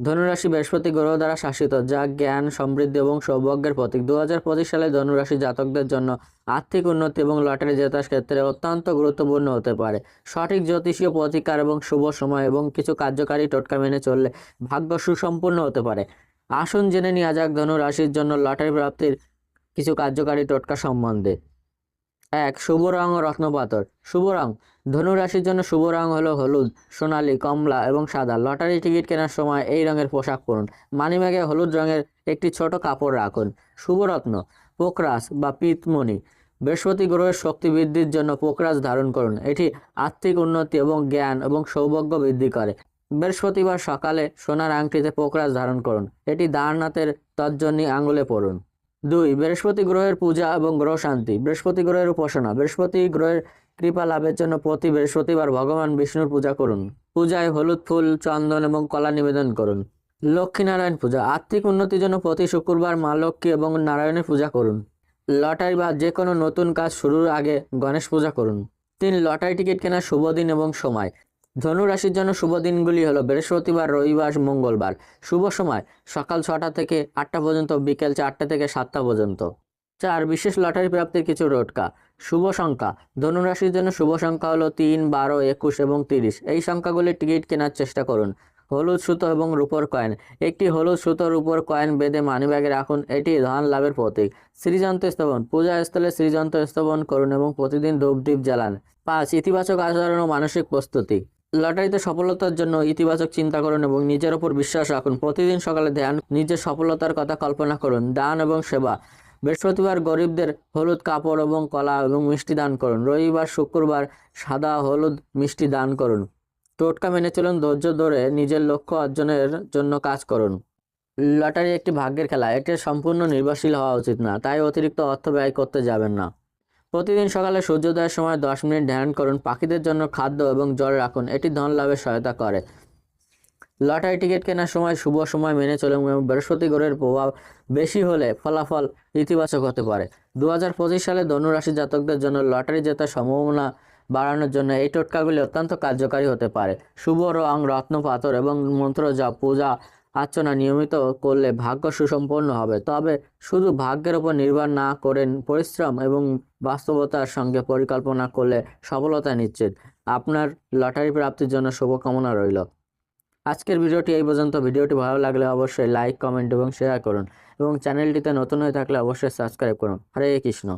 ধনুরাশি বৃহস্পতি গ্রহ দ্বারা শাসিত, যা জ্ঞান, সমৃদ্ধি এবং সৌভাগ্যের প্রতীক। দু হাজার পঁচিশ সালে ধনুরাশি জাতকদের জন্য আর্থিক উন্নতি এবং লটারি জেতার ক্ষেত্রে অত্যন্ত গুরুত্বপূর্ণ হতে পারে। সঠিক জ্যোতিষীয় প্রতিকার এবং শুভ সময় এবং কিছু কার্যকারী টোটকা মেনে চললে ভাগ্য সুসম্পূর্ণ হতে পারে। আসুন জেনে নেওয়া যাক ধনুরাশির জন্য লটারি প্রাপ্তির কিছু কার্যকারী টোটকা সম্বন্ধে। এক, শুভ রং রত্নপাথর। শুভ রং ধনু রাশির জন্য শুভ রং হলো হলুদ, সোনালী, কমলা এবং সাদা। লটারি টিকিট কেনার সময় এই রঙের পোশাক পরুন। মানিব্যাগে হলুদ রঙের একটি ছোট কাপড় রাখুন। শুভরত্ন পোকরাস বা পিতমণি। বৃহস্পতি গ্রহের শক্তি বৃদ্ধির জন্য পোকরাস ধারণ করুন। এটি আর্থিক উন্নতি এবং জ্ঞান এবং সৌভাগ্য বৃদ্ধি করে। বৃহস্পতিবার সকালে সোনার আংটিতে পোকরাস ধারণ করুন। এটি দারনাথের তর্জনী আঙুলে পড়ুন দুই, বৃহস্পতি গ্রহের পূজা এবং গ্রহ শান্তি। বৃহস্পতি গ্রহের উপাসনা। বৃহস্পতি গ্রহের কৃপা লাভের জন্য প্রতি বৃহস্পতিবার ভগবান বিষ্ণুর পূজা করুন। পূজায় হলুদ ফুল, চন্দন এবং কলা নিবেদন করুন। লক্ষ্মীনারায়ণ পূজা। আর্থিক উন্নতির জন্য প্রতি শুক্রবার মা লক্ষ্মী এবং নারায়ণের পূজা করুন। লটারি বা যে কোনো নতুন কাজ শুরুর আগে গণেশ পূজা করুন। তিন, লটারি টিকিট কেনার শুভ দিন এবং সময়। ধনু রাশির জন্য শুভ দিনগুলি হলো বৃহস্পতিবার, রবিবার, মঙ্গলবার। শুভ সময়, সকাল ছটা থেকে আটটা পর্যন্ত, বিকেল চারটা থেকে সাতটা পর্যন্ত। চার, বিশেষ লটারি প্রাপ্তির কিছু রোটকা। শুভ সংখ্যা, ধনুরাশির জন্য শুভ সংখ্যা হলো তিন, বারো, একুশ এবং তিরিশ। এই সংখ্যাগুলির টিকিট কেনার চেষ্টা করুন। হলুদ সুতো এবং রূপর কয়েন। একটি হলুদ সুতোর উপর কয়েন বেঁধে মানিব্যাগে রাখুন। এটি ধন লাভের প্রতীক। শ্রীযন্ত্র স্থাপন, পূজা স্থলে শ্রীযন্ত্র স্থাপন করুন এবং প্রতিদিন ধূপদীপ জ্বালান। পাঁচ, ইতিবাচক আচরণ ও মানসিক প্রস্তুতি। লটারিতে সফলতার জন্য ইতিবাচক চিন্তা করুন এবং নিজের ওপর বিশ্বাস রাখুন। প্রতিদিন সকালে ধ্যান, নিজের সফলতার কথা কল্পনা করুন, দান এবং সেবা। বৃহস্পতিবার গরিবদের হলুদ কাপড় এবং কলা এবং মিষ্টি দান করুন। রবিবার, শুক্রবার সাদা হলুদ মিষ্টি দান করুন। টোটকা মেনে চলুন, ধৈর্য ধরে নিজের লক্ষ্য অর্জনের জন্য কাজ করুন। লটারি একটি ভাগ্যের খেলা, এটি সম্পূর্ণ নির্ভরশীল হওয়া উচিত না, তাই অতিরিক্ত অর্থ ব্যয় করতে যাবেন না। প্রতিদিন সকালে সূর্যোদয়ের সময় দশ মিনিট ধ্যান করুন, পাখিদের জন্য খাদ্য এবং জল রাখুন, এটি ধন লাভের সহায়তা করে। লটারি টিকিট কেনার সময় শুভ সময় মেনে চলুন এবং বৃহস্পতি গ্রহের প্রভাব বেশি হলে ফলাফল ইতিবাচক হতে পারে। দু হাজার পঁচিশ সালে ধনুরাশি জাতকদের জন্য লটারি জেতার সম্ভাবনা বাড়ানোর জন্য এই টোটকাগুলি অত্যন্ত কার্যকারী হতে পারে। শুভ রং রত্ন পাথর এবং মন্ত্র যা পূজা আর্চনা নিয়মিত করলে ভাগ্য সুসম্পন্ন হবে। তবে শুধু ভাগ্যের উপর নির্ভর না করেন পরিশ্রম এবং বাস্তবতার সঙ্গে পরিকল্পনা করলে সফলতা নিশ্চিত। আপনার লটারি প্রাপ্তির জন্য শুভকামনা রইল। আজকের ভিডিওটি এই পর্যন্ত। ভিডিওটি ভালো লাগলে অবশ্যই লাইক, কমেন্ট এবং শেয়ার করুন এবং চ্যানেলটিতে নতুন হয়ে থাকলে অবশ্যই সাবস্ক্রাইব করুন। হরে কৃষ্ণ।